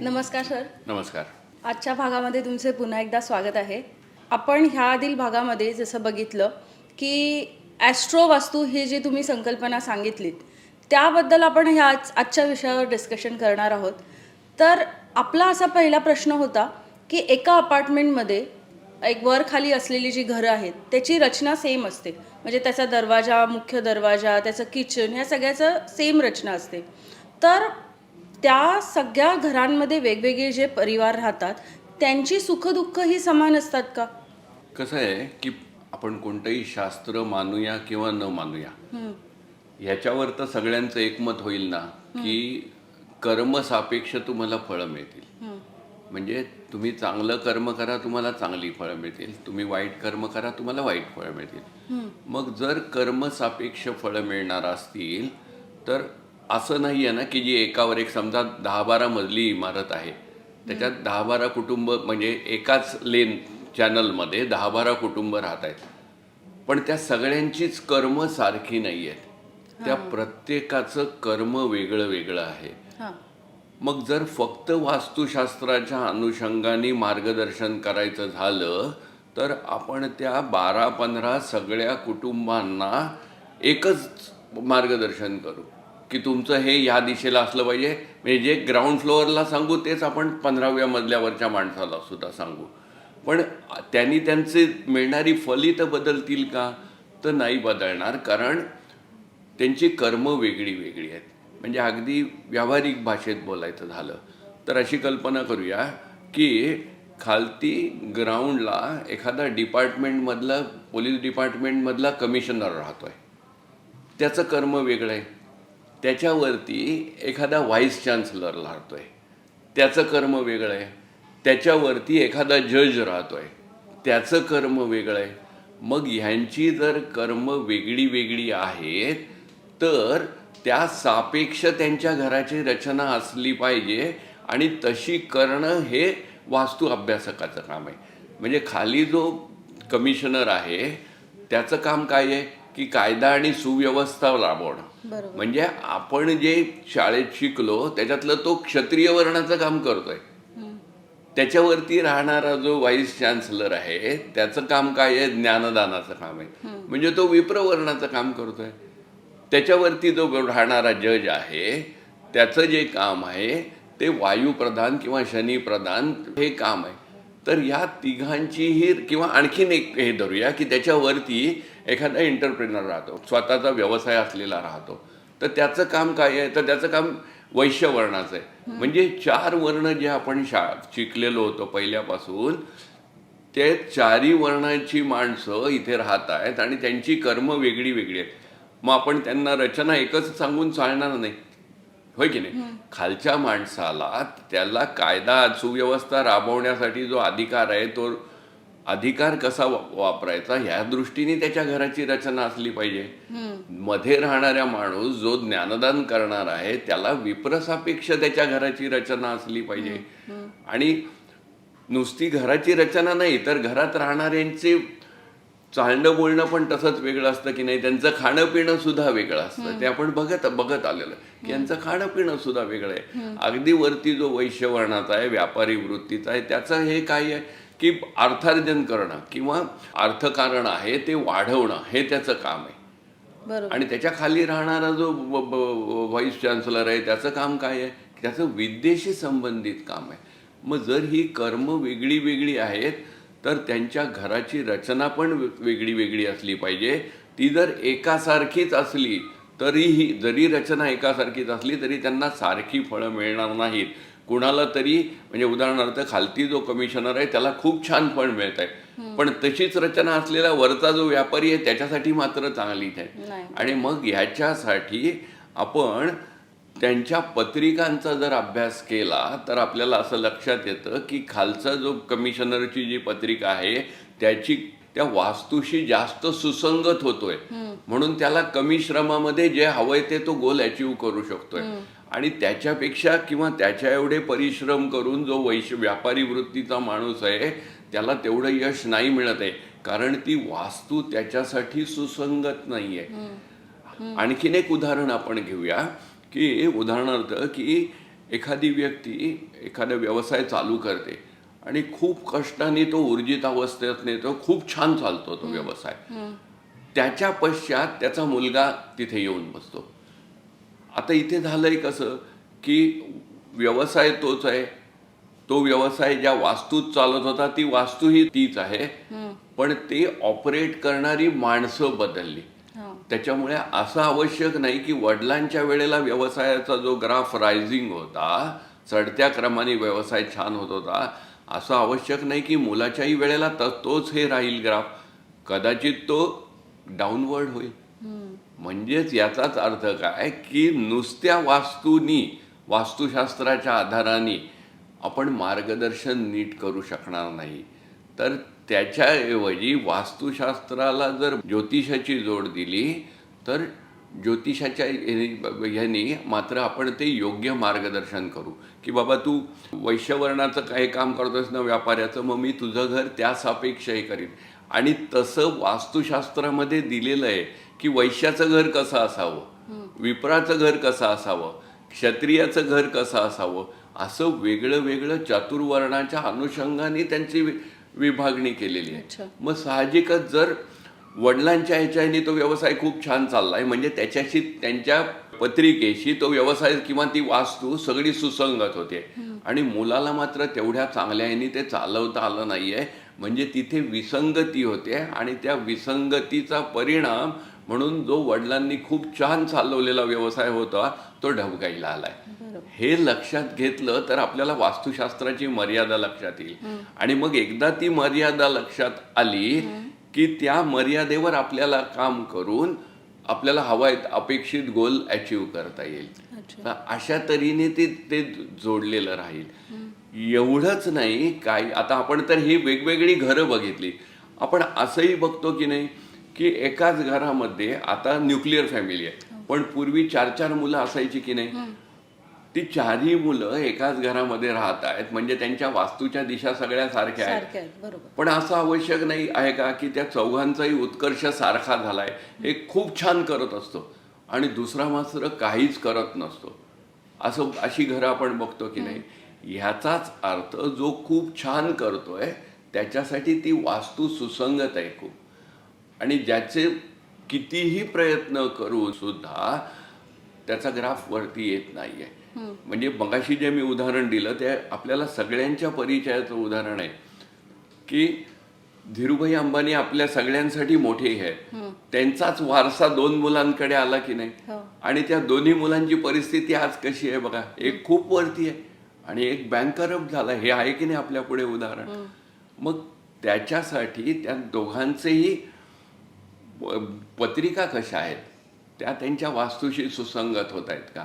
नमस्कार सर. नमस्कार. आजच्या भागामध्ये तुमचे पुन्हा एकदा स्वागत आहे. आपण ह्या आधील भागामध्ये जसं बघितलं की ॲस्ट्रो वास्तू ही जी तुम्ही संकल्पना सांगितलीत त्याबद्दल आपण ह्या आज आजच्या विषयावर डिस्कशन करणार आहोत. तर आपला असा पहिला प्रश्न होता की एका अपार्टमेंटमध्ये एक वर खाली असलेली जी घरं आहेत त्याची रचना सेम असते. म्हणजे त्याचा दरवाजा मुख्य दरवाजा त्याचं किचन ह्या सगळ्याचं सेम रचना असते. तर त्या सगळ्या घरांमध्ये वेगवेगळे जे परिवार राहतात त्यांची सुखदुःख ही समान असतात का? कसं आहे की आपण कोणतंही शास्त्र मानूया किंवा न मानूया ह्याच्यावर तर सगळ्यांचं एकमत होईल ना की कर्मसापेक्ष तुम्हाला फळं मिळतील. म्हणजे तुम्ही चांगलं कर्म करा तुम्हाला चांगली फळं मिळतील. तुम्ही वाईट कर्म करा तुम्हाला वाईट फळं मिळतील. मग जर कर्मसापेक्ष फळं मिळणार असतील तर असं नाही आहे ना की जी एकावर एक समजा दहा बारा मजली इमारत आहे त्याच्यात दहा बारा कुटुंब म्हणजे एकाच लेन चॅनलमध्ये दहा बारा कुटुंब राहत आहेत. पण त्या सगळ्यांचीच कर्म सारखी नाही आहेत. त्या प्रत्येकाचं कर्म वेगळं वेगळं आहे. हां. मग जर फक्त वास्तुशास्त्राच्या अनुषंगाने मार्गदर्शन करायचं झालं तर आपण त्या बारा पंधरा सगळ्या कुटुंबांना एकच मार्गदर्शन करू. की तुमचं हे या दिशेला असलं पाहिजे. म्हणजे जे ग्राउंड फ्लोअरला सांगू तेच आपण पंधराव्या मजल्यावरच्या माणसाला सुद्धा सांगू. पण त्यांनी त्यांचे मिळणारी फलित बदलतील का? तर नाही बदलणार कारण त्यांची कर्म वेगळी वेगळी आहेत. म्हणजे अगदी व्यावहारिक भाषेत बोलायचं झालं तर अशी कल्पना करूया की खालती ग्राउंडला एखादा डिपार्टमेंटमधला पोलीस डिपार्टमेंटमधला कमिशनर राहतोय. त्याचं कर्म वेगळं आहे. त्याच्यावरती एखादा व्हाईस चान्सलर राहतोय. त्याचं कर्म वेगळं आहे. त्याच्यावरती एखादा जज राहतो आहे त्याचं कर्म वेगळं आहे. मग ह्यांची जर कर्म वेगळी वेगळी आहेत तर त्या सापेक्ष त्यांच्या घराची रचना असली पाहिजे आणि तशी करणं हे वास्तू अभ्यासकाचं काम आहे. म्हणजे खाली जो कमिशनर आहे त्याचं काम काय आहे? की कायदा आणि सुव्यवस्था राबवणं म्हणजे आपण जे शाळेत शिकलो त्याच्यातलं तो क्षत्रिय वर्णाचं काम करतोय. त्याच्यावरती राहणारा जो व्हाईस चान्सलर आहे त्याचं काम काय आहे? ज्ञानदानाचं काम आहे. म्हणजे तो विप्रवर्णाचं काम करतोय. त्याच्यावरती जो राहणारा जज आहे त्याचं जे काम आहे ते वायुप्रधान किंवा शनीप्रधान हे काम आहे. तर या तिघांचीही किंवा आणखीन एक हे धरूया की त्याच्यावरती एखादा एंटरप्रेनर राहतो स्वतःचा व्यवसाय असलेला राहतो तर त्याचं काम काय आहे? तर त्याचं काम वैश्यवर्णाचं आहे. म्हणजे चार वर्ण जे आपण शा शिकलेलो होतो पहिल्यापासून ते चारी वर्णाची माणसं इथे राहत आहेत आणि त्यांची कर्म वेगळी वेगळी आहेत. मग आपण त्यांना रचना एकच सांगून चालणार नाही. होय की नाही? खालच्या माणसाला त्याला कायदा सुव्यवस्था राबवण्यासाठी जो अधिकार आहे तो अधिकार कसा वापरायचा ह्या दृष्टीने त्याच्या घराची रचना असली पाहिजे. मध्ये राहणाऱ्या माणूस जो ज्ञानदान करणार आहे त्याला विप्रसापेक्ष त्याच्या घराची रचना असली पाहिजे. आणि नुसती घराची रचना नाही तर घरात राहणाऱ्यांचे चालणं बोलणं पण तसंच वेगळं असतं की नाही? त्यांचं खाणं पिणं सुद्धा वेगळं असतं. ते आपण बघत बघत आलेलं की यांचं खाणं पिणं सुद्धा वेगळं आहे. अगदी वरती जो वैश्यवर्णाचा आहे व्यापारी वृत्तीचा आहे त्याचं हे काय आहे? की अर्थार्जन करणं किंवा अर्थकारण आहे ते वाढवणं हे त्याचं काम आहे. आणि त्याच्याखाली राहणारा जो व्हाईस चान्सलर आहे त्याचं काम काय आहे? त्याचं विद्येशी संबंधित काम आहे. मग जर ही कर्म वेगळी वेगळी आहेत तर त्यांच्या घराची रचना पण वेगळी वेगळी असली पाहिजे. ती जर एकासारखीच असली तरीही जरी रचना एकासारखीच असली तरी त्यांना सारखी फळं मिळणार नाहीत. कुणाला तरी म्हणजे उदाहरणार्थ खालती जो कमिशनर आहे त्याला खूप छान फळ मिळत आहे पण तशीच रचना असलेला वरचा जो व्यापारी आहे त्याच्यासाठी मात्र चांगलीच आहे आणि मग ह्याच्यासाठी आपण त्यांच्या पत्रिकांचा जर अभ्यास केला तर आपल्याला असं लक्षात येतं की खालचा जो कमिशनरची जी पत्रिका आहे त्याची त्या वास्तूशी जास्त सुसंगत होतोय. म्हणून त्याला कमी श्रमामध्ये जे हवंय ते तो गोल अचीव करू शकतोय. आणि त्याच्यापेक्षा किंवा त्याच्या एवढे परिश्रम करून जो वैश्य व्यापारी वृत्तीचा माणूस आहे त्याला तेवढं यश नाही मिळत आहे. कारण ती वास्तू त्याच्यासाठी सुसंगत नाहीये. आणखीन एक उदाहरण आपण घेऊया की उदाहरणार्थ की एखादी व्यक्ती एखादा व्यवसाय चालू करते आणि खूप कष्टाने तो ऊर्जित अवस्थेत नेतो खूप छान चालतो तो व्यवसाय. त्याच्या पश्चात त्याचा मुलगा तिथे येऊन बसतो. आता इथे झालंय कसं की व्यवसाय तोच आहे. तो व्यवसाय ज्या वास्तूत चालत होता ती वास्तू ही तीच आहे. पण ते ऑपरेट करणारी माणसं बदलली. हा. त्याच्यामुळे असं आवश्यक नाही की वडिलांच्या वेळेला व्यवसायाचा जो ग्राफ रायझिंग होता चढत्या क्रमाने व्यवसाय छान होत होता असं आवश्यक नाही की मुलाच्याही वेळेला तोच हे राहील ग्राफ. कदाचित तो डाऊनवर्ड होईल. म्हणजेच याचाच अर्थ काय की नुसत्या वास्तूनी वास्तुशास्त्राच्या आधाराने आपण मार्गदर्शन नीट करू शकणार नाही. तर त्याच्याऐवजी वास्तुशास्त्राला जर ज्योतिषाची जोड दिली तर ज्योतिषाच्या ह्यानी मात्र आपण ते योग्य मार्गदर्शन करू. की बाबा तू वैश्यवर्णाचं काही काम करतोस ना व्यापाऱ्याचं मग मी तुझं घर त्या सापेक्ष करीन. आणि तसं वास्तुशास्त्रामध्ये दिलेलं आहे की वैश्याचं घर कसं असावं? विप्राचं घर कसं असावं? क्षत्रियाचं घर कसं असावं? असं वेगळं वेगळं चातुर्वर्णाच्या अनुषंगाने त्यांची विभागणी केलेली. आहे. मग साहजिकच जर वडिलांच्या ह्याच्याने तो व्यवसाय खूप छान चाललाय म्हणजे त्याच्याशी त्यांच्या पत्रिकेशी तो व्यवसाय किंवा ती वास्तू सगळी सुसंगत होते. आणि मुलाला मात्र तेवढ्या चांगल्या ह्यानी ते चालवता आलं नाहीये. म्हणजे तिथे विसंगती होते आणि त्या विसंगतीचा परिणाम म्हणून जो वडिलांनी खूप छान चालवलेला व्यवसाय होता तो ढबकाईला आलाय. हे लक्षात घेतलं तर आपल्याला वास्तुशास्त्राची मर्यादा लक्षात येईल. आणि मग एकदा ती मर्यादा लक्षात आली की त्या मर्यादेवर आपल्याला काम करून आपल्याला हवाय अपेक्षित गोल अचीव करता येईल. अशा तऱ्हेने ते ते जोडलेलं राहील. एवढंच नाही काय आता आपण तर ही वेगवेगळी घरं बघितली. आपण असंही बघतो की नाही की एकाच घरामध्ये आता न्यूक्लिअर फॅमिली आहे. पण पूर्वी चार चार मुलं असायची की नाही? ती चारही मुलं एकाच घरामध्ये राहत आहेत. म्हणजे त्यांच्या वास्तूच्या दिशा सगळ्या सारख्या आहेत. पण असं आवश्यक नाही आहे का की त्या चौघांचाही उत्कर्ष सारखा झालाय? एक खूप छान करत असतो. आणि दुसरा मात्र काहीच करत नसतो. असं अशी घरं आपण बघतो की नाही? ह्याचाच अर्थ जो खूप छान करतोय त्याच्यासाठी ती वास्तू सुसंगत आहे खूप. आणि ज्याचे कितीही प्रयत्न करून सुद्धा त्याचा ग्राफ वरती येत नाहीये. म्हणजे मगाशी जे मी उदाहरण दिलं ते आपल्याला सगळ्यांच्या परिचयाचं उदाहरण आहे की धीरूभाई अंबानी आपल्या सगळ्यांसाठी मोठे आहेत त्यांचाच वारसा दोन मुलांकडे आला की नाही? हो. आणि त्या दोन्ही मुलांची परिस्थिती आज कशी आहे बघा? एक खूप वरती आहे आणि एक बँकरप्ट झाला. हे आहे की नाही आपल्या पुढे उदाहरण? मग त्याच्यासाठी त्या दोघांचेही पत्रिका कशा आहेत त्या त्यांच्या वास्तूशी सुसंगत होत आहेत का?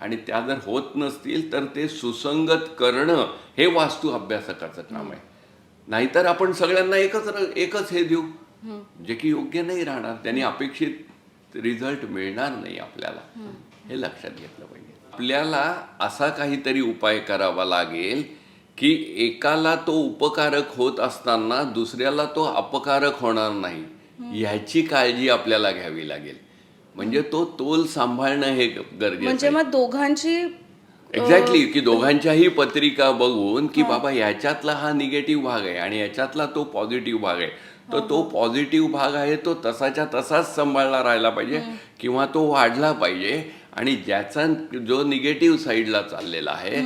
आणि त्या जर होत नसतील तर ते सुसंगत करणं हे वास्तू अभ्यासकाचं काम आहे. नाहीतर आपण सगळ्यांना एकच एकच हे देऊ. जे की योग्य नाही राहणार त्यांनी अपेक्षित रिझल्ट मिळणार नाही आपल्याला. हे लक्षात घेतलं पाहिजे. आपल्याला असा काहीतरी उपाय करावा लागेल की एकाला तो उपकारक होत असताना दुसऱ्याला तो अपकारक होणार नाही. ह्याची काळजी आपल्याला घ्यावी लागेल. म्हणजे तो तोल सांभाळणं हे गरजेचं म्हणजे मग दोघांची एक्झॅक्टली की दोघांच्याही पत्रिका बघून की बाबा ह्याच्यातला हा निगेटिव्ह भाग आहे आणि ह्याच्यातला तो पॉझिटिव्ह भाग आहे. तर तो पॉझिटिव्ह भाग आहे तो तसाच्या तसाच सांभाळला राहायला पाहिजे किंवा तो वाढला पाहिजे आणि ज्याचा जो निगेटिव्ह साईडला चाललेला आहे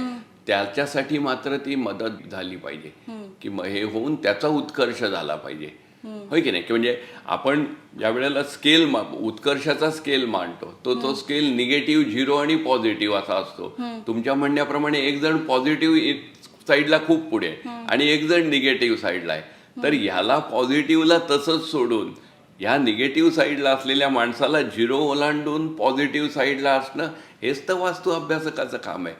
त्याच्यासाठी मात्र ती मदत झाली पाहिजे. की मग हे होऊन त्याचा उत्कर्ष झाला पाहिजे. होय की नाही? की म्हणजे आपण ज्या वेळेला स्केल उत्कर्षाचा स्केल मांडतो तो तो स्केल निगेटिव्ह झिरो आणि पॉझिटिव्ह असा असतो. तुमच्या म्हणण्याप्रमाणे एक जण पॉझिटिव्ह साईडला खूप पुढे आणि एक जण निगेटिव्ह साईडला आहे. तर ह्याला पॉझिटिव्हला तसंच सोडून ह्या निगेटिव्ह साईडला असलेल्या माणसाला झिरो ओलांडून पॉझिटिव्ह साईडला असणं हेच तर वास्तू अभ्यासकाचं काम आहे.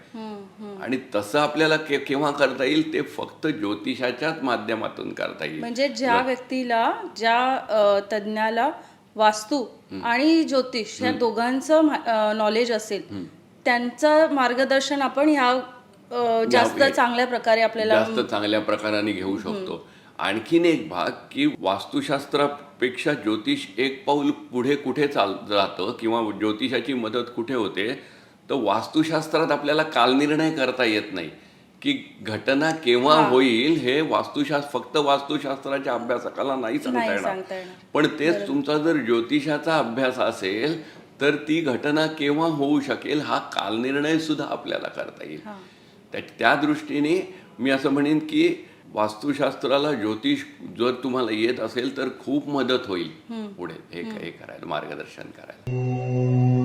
आणि तसं आपल्याला के- केव्हा करता येईल ते फक्त ज्योतिषाच्याच माध्यमातून करता येईल. म्हणजे ज्या व्यक्तीला ज्या अ, तज्ज्ञाला वास्तू आणि ज्योतिष ह्या दोघांचं नॉलेज असेल त्यांचं मार्गदर्शन आपण ह्या जास्त. चांगल्या प्रकारे आपल्याला जास्त चांगल्या प्रकाराने घेऊ शकतो. आणखीन एक भाग की वास्तुशास्त्रापेक्षा ज्योतिष एक पाऊल पुढे कुठे चाल जातं किंवा ज्योतिषाची मदत कुठे होते तर वास्तुशास्त्रात आपल्याला कालनिर्णय करता येत नाही. की घटना केव्हा होईल हे वास्तुशास्त्र फक्त वास्तुशास्त्राच्या अभ्यासकाला नाही सांगता येणार. पण तेच तुमचा जर ज्योतिषाचा अभ्यास असेल तर ती घटना केव्हा होऊ शकेल हा कालनिर्णय सुद्धा आपल्याला करता येईल. त्या त्या दृष्टीने मी असं म्हणेन की वास्तुशास्त्राला ज्योतिष जर तुम्हाला येत असेल तर खूप मदत होईल पुढे. हे. हे करायला मार्गदर्शन करायला.